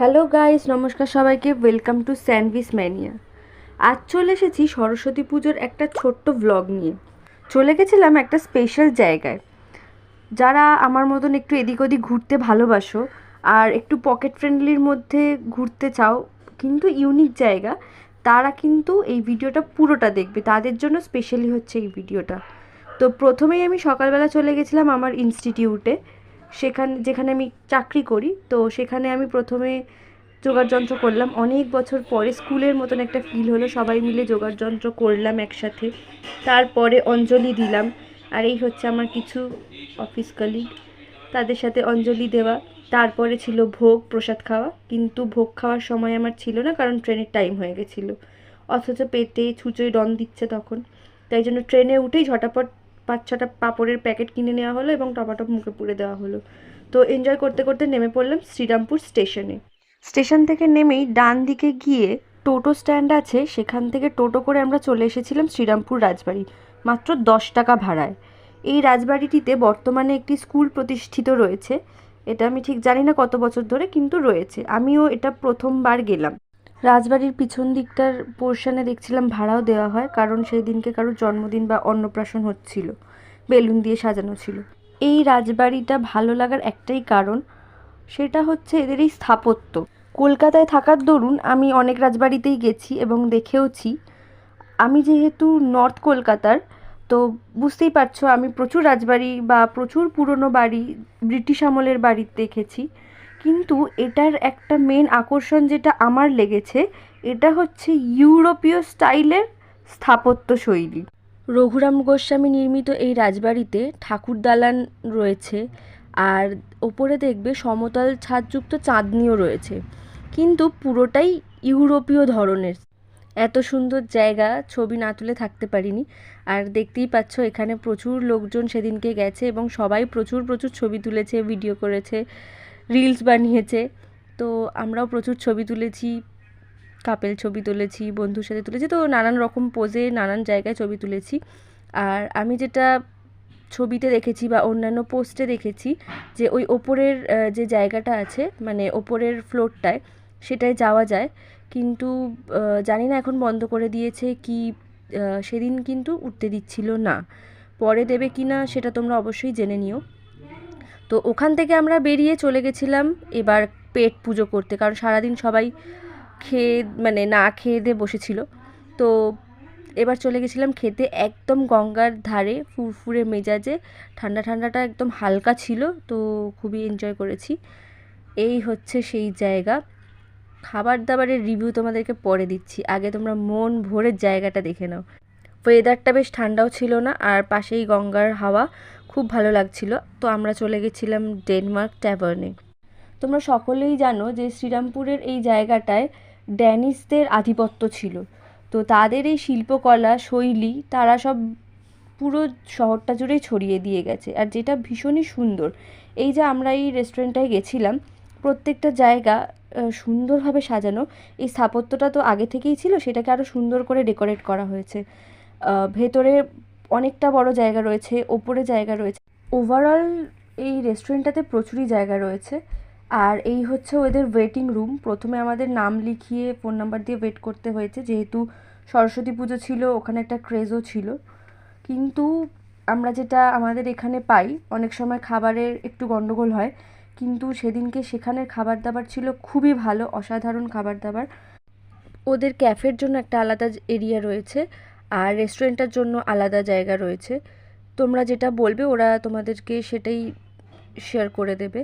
Hello guys, নমস্কার সবাইকে। Welcome to sandwich mania আজ চলে এসেছি সরস্বতী পুজোর একটা ছোট্ট ভ্লগ নিয়ে। চলে গেছিলাম একটা স্পেশাল জায়গায়। যারা আমার মতন একটু এদিক ওদিক ঘুরতে ভালোবাসো আর একটু পকেট ফ্রেন্ডলির মধ্যে ঘুরতে চাও, কিন্তু ইউনিক জায়গা, তারা কিন্তু এই ভিডিওটা পুরোটা দেখবে। তাদের জন্য স্পেশালি হচ্ছে এই ভিডিওটা। তো প্রথমেই আমি সকালবেলা চলে গেছিলাম আমার ইনস্টিটিউটে সেখানে, যেখানে আমি চাকরি করি, তো সেখানে আমি প্রথমে যোগাড়যন্ত্র করলাম। অনেক বছর পরে স্কুলের মতন একটা ফিল হলো, সবাই মিলে যোগাড়যন্ত্র করলাম একসাথে। তারপরে অঞ্জলি দিলাম। আর এই হচ্ছে আমার কিছু অফিস কলিগ তাদের সাথে অঞ্জলি দেওয়া। তারপরে ছিল ভোগ, প্রসাদ খাওয়া। কিন্তু ভোগ খাওয়ার সময় আমার ছিল না, কারণ ট্রেনের টাইম হয়ে গেছিল। অথচ পেটে ছুঁচোয় ডন দিচ্ছে তখন। তাই জন্য ট্রেনে উঠেই ঝটাপট পাঁচ ছটা পাঁপড়ের প্যাকেট কিনে নেওয়া হলো এবং টপাটপ মুখে পুড়ে দেওয়া হলো। তো এনজয় করতে করতে নেমে পড়লাম শ্রীরামপুর স্টেশনে স্টেশন থেকে নেমেই ডান দিকে গিয়ে টোটো স্ট্যান্ড আছে, সেখান থেকে টোটো করে আমরা চলে এসেছিলাম শ্রীরামপুর রাজবাড়ি, মাত্র দশ টাকা ভাড়ায়। এই রাজবাড়িটিতে বর্তমানে একটি স্কুল প্রতিষ্ঠিত রয়েছে, এটা আমি ঠিক জানি না কত বছর ধরে, কিন্তু রয়েছে। আমিও এটা প্রথমবার গেলাম। রাজবাড়ির পিছন দিকটার পোর্শনে দেখছিলাম ভাড়াও দেওয়া হয়, কারণ সেই দিনকে কারোর জন্মদিন বা অন্নপ্রাশন হচ্ছিল, বেলুন দিয়ে সাজানো ছিল। এই রাজবাড়িটা ভালো লাগার একটাই কারণ, সেটা হচ্ছে এদের এই স্থাপত্য। কলকাতায় থাকার দরুন আমি অনেক রাজবাড়িতেই গেছি এবং দেখেওছি। আমি যেহেতু নর্থ কলকাতার, তো বুঝতেই পারছ আমি প্রচুর রাজবাড়ি বা প্রচুর পুরনো বাড়ি, ব্রিটিশ আমলের বাড়ি দেখেছি। কিন্তু এটার একটা মেন আকর্ষণ যেটা আমার লেগেছে, এটা হচ্ছে ইউরোপীয় স্টাইলের স্থাপত্য শৈলী। রঘুরাম গোস্বামী নির্মিত এই রাজবাড়িতে ঠাকুর দালান রয়েছে আর ওপরে দেখবে সমতল ছাদযুক্ত চাঁদনিও রয়েছে। কিন্তু পুরোটাই ইউরোপীয় ধরনের। এত সুন্দর জায়গা, ছবি না তুলে থাকতে পারিনি। আর দেখতেই পাচ্ছ, এখানে প্রচুর লোকজন সেদিনকে গেছে এবং সবাই প্রচুর প্রচুর ছবি তুলেছে ভিডিও করেছে। রিলস বানিয়েছে। তো আমরাও প্রচুর ছবি তুলেছি কাপেল ছবি তুলেছি, বন্ধুর সাথে তুলেছি। তো নানান রকম পোজে নানান জায়গায় ছবি তুলেছি। আর আমি যেটা ছবিতে দেখেছি বা অন্যান্য পোস্টে দেখেছি যে ওই ওপরের যে জায়গাটা আছে মানে ওপরের ফ্লোরটায় সেটায় যাওয়া যায়। কিন্তু জানি না এখন বন্ধ করে দিয়েছে কি সেদিন কিন্তু উঠতে দিচ্ছিল না। পরে দেবে কি না সেটা তোমরা অবশ্যই জেনে নিও। তো ওখান থেকে আমরা বেরিয়ে চলে গেছিলাম এবার পেট পুজো করতে, কারণ সারাদিন সবাই খেয়ে মানে না খেয়ে দিয়ে বসেছিল। তো এবার চলে গেছিলাম খেতে, একদম গঙ্গার ধারে ফুরফুরে মেজাজে, ঠান্ডা ঠান্ডাটা একদম হালকা ছিল, তো খুবই এনজয় করেছি। এই হচ্ছে সেই জায়গা। খাবার দাবারের রিভিউ তোমাদেরকে পরে দিচ্ছি, আগে তোমরা মন ভরে জায়গাটা দেখে নাও। ওয়েদারটা বেশ ঠান্ডাও ছিল না, আর পাশেই গঙ্গার হাওয়া খুব ভালো লাগছিল। তো আমরা চলে গেছিলাম ডেনমার্ক ট্যাভার্নে। তোমরা সকলেই জানো যে শ্রীরামপুরের এই জায়গাটায় ড্যানিসদের আধিপত্য ছিল। তো তাদের এই শিল্পকলা, শৈলী তারা সব পুরো শহরটা জুড়েই ছড়িয়ে দিয়ে গেছে। আর যেটা ভীষণই সুন্দর, এই যে আমরা এই রেস্টুরেন্টটায় গেছিলাম, প্রত্যেকটা জায়গা সুন্দরভাবে সাজানো। এই স্থাপত্যটা তো আগে থেকেই ছিল, সেটাকে আরও সুন্দর করে ডেকোরেট করা হয়েছে। ভেতরে অনেকটা বড় জায়গা রয়েছে, ওপরে জায়গা রয়েছে। ওভারঅল এই রেস্টুরেন্টটাতে প্রচুরই জায়গা রয়েছে। আর এই হচ্ছে ওদের ওয়েটিং রুম প্রথমে আমাদের নাম লিখিয়ে ফোন নাম্বার দিয়ে ওয়েট করতে হয়েছে। যেহেতু সরস্বতী পুজো ছিল, ওখানে একটা ক্রেজও ছিল। কিন্তু আমরা যেটা আমাদের এখানে পাই, অনেক সময় খাবারের একটু গন্ডগোল হয়। কিন্তু সেদিনকে সেখানের খাবার দাবার ছিল খুবই ভালো, অসাধারণ খাবার দাবার ওদের ক্যাফের জন্য একটা আলাদা এরিয়া রয়েছে। আর রেস্টুরেন্টটার জন্য আলাদা জায়গা রয়েছে। তোমরা যেটা বলবে, ওরা তোমাদেরকে সেটাই শেয়ার করে দেবে।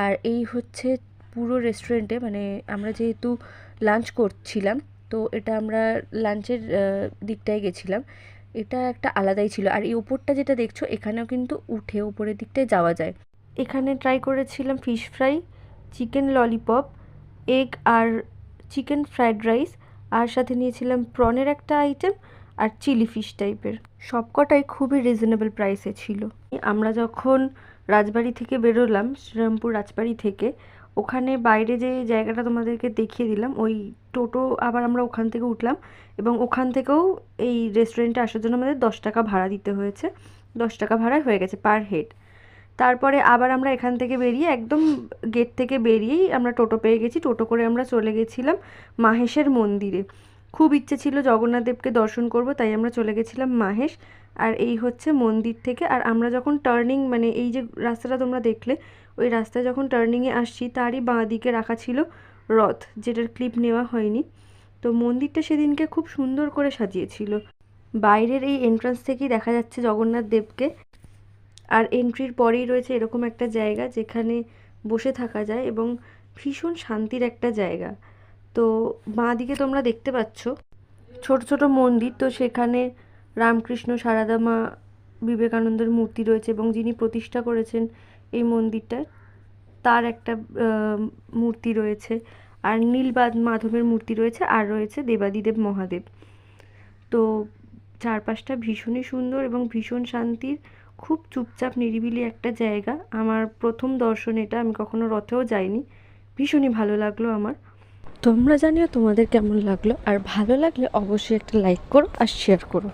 আর এই হচ্ছে পুরো রেস্টুরেন্টে মানে আমরা যেহেতু লাঞ্চ করছিলাম, তো এটা আমরা লাঞ্চের দিকটায় গেছিলাম। এটা একটা আলাদাই ছিল। আর এই ওপরটা যেটা দেখছ, এখানেও কিন্তু উঠে ওপরের দিকটায় যাওয়া যায়। এখানে ট্রাই করেছিলাম fish fry chicken lollipop egg আর চিকেন ফ্রায়েড রাইস আর সাথে নিয়েছিলাম প্রনের একটা আইটেম আর চিলি ফিশ টাইপের। সবকটাই খুবই রিজনেবল প্রাইসে ছিল। আমরা যখন রাজবাড়ি থেকে বেরোলাম, শ্রীরামপুর রাজবাড়ি থেকে, ওখানে বাইরে যে জায়গাটা তোমাদেরকে দেখিয়ে দিলাম, ওই টোটো আবার আমরা ওখান থেকে উঠলাম এবং ওখান থেকেও এই রেস্টুরেন্টে আসার জন্য আমাদের দশ টাকা ভাড়া দিতে হয়েছে। দশ টাকা ভাড়ায় হয়ে গেছে পার হেড তারপরে আবার আমরা এখান থেকে বেরিয়ে একদম গেট থেকে বেরিয়েই আমরা টোটো পেয়ে গেছি। টোটো করে আমরা চলে গেছিলাম মাহেশের মন্দিরে। খুব ইচ্ছে ছিল জগন্নাথ দেবকে দর্শন করব, তাই আমরা চলে গেছিলাম মাহেশ। আর এই হচ্ছে মন্দির থেকে। আর আমরা যখন টার্নিং মানে এই যে রাস্তাটা তোমরা দেখলে, ওই রাস্তায় যখন টার্নিংয়ে আসছি, তারই বাঁ দিকে রাখা ছিল রথ, যেটার ক্লিপ নেওয়া হয়নি। তো মন্দিরটা সেদিনকে খুব সুন্দর করে সাজিয়েছিল। বাইরের এই এন্ট্রান্স থেকেই দেখা যাচ্ছে জগন্নাথ দেবকে। আর এন্ট্রির পরেই রয়েছে এরকম একটা জায়গা, যেখানে বসে থাকা যায় এবং ভীষণ শান্তির একটা জায়গা। তো বাঁ দিকে তোমরা দেখতে পাচ্ছ ছোট ছোট মন্দির। তো সেখানে রামকৃষ্ণ সারদা মা বিবেকানন্দের মূর্তি রয়েছে এবং যিনি প্রতিষ্ঠা করেছেন এই মন্দিরটা, তার একটা মূর্তি রয়েছে। আর নীলবাদ মাধবের মূর্তি রয়েছে, আর রয়েছে দেবাদিদেব মহাদেব। তো চারপাশটা ভীষণই সুন্দর এবং ভীষণ শান্তির, খুব চুপচাপ নিরিবিলি একটা জায়গা। আমার প্রথম দর্শন এটা, আমি কখনো রথেও যাইনি। ভীষণই ভালো লাগল আমার। তোমরা জানিও তোমাদের কেমন লাগল। আর ভালো লাগলে অবশ্যই একটা লাইক করো আর শেয়ার করো।